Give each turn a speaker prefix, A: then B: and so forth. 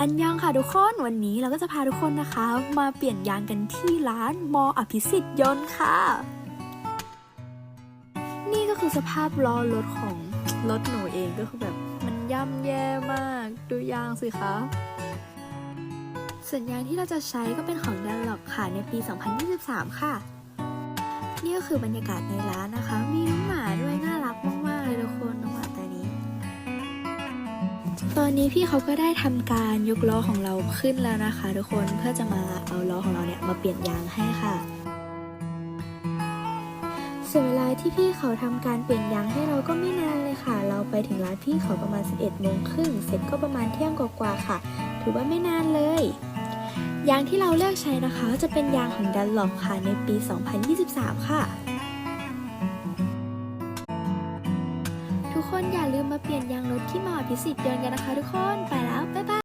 A: อันยังค่ะทุกคนวันนี้เราก็จะพาทุกคนนะคะ มาเปลี่ยนยางกันที่ร้านมออภิสิทธิ์ยนต์ค่ะ นี่ก็คือสภาพล้อรถของรถหนูเองก็คือแบบมันย่ำแย่มาก ดูยางสิคะส่วนยางที่เราจะใช้ก็เป็นของดันหลอกค่ะในปี 2023 ค่ะ นี่ก็คือบรรยากาศในร้านนะคะ มีน้องหมาด้วย ตอนนี้พี่เขาก็ได้ทำการยกล้อของเราขึ้นแล้วนะคะ ทุกคนเพื่อจะมาเอาล้อของเราเนี่ยมาเปลี่ยนยางให้ค่ะส่วนเวลาที่พี่เขาทำการเปลี่ยนยางให้เราก็ไม่นานเลยค่ะ เราไปถึงร้านพี่เขาประมาณ 11โมงครึ่งเสร็จก็ประมาณเที่ยงกว่าๆค่ะ ถือว่าไม่นานเลยยางที่เราเลือกใช้นะคะ จะเป็นยางของดันหลอกค่ะในปี 2023 ค่ะ คนอย่าลืมมาเปลี่ยนยางรถที่หมอพิสิทธิ์ยนต์กันนะคะทุกคน ไปแล้ว บ๊ายบาย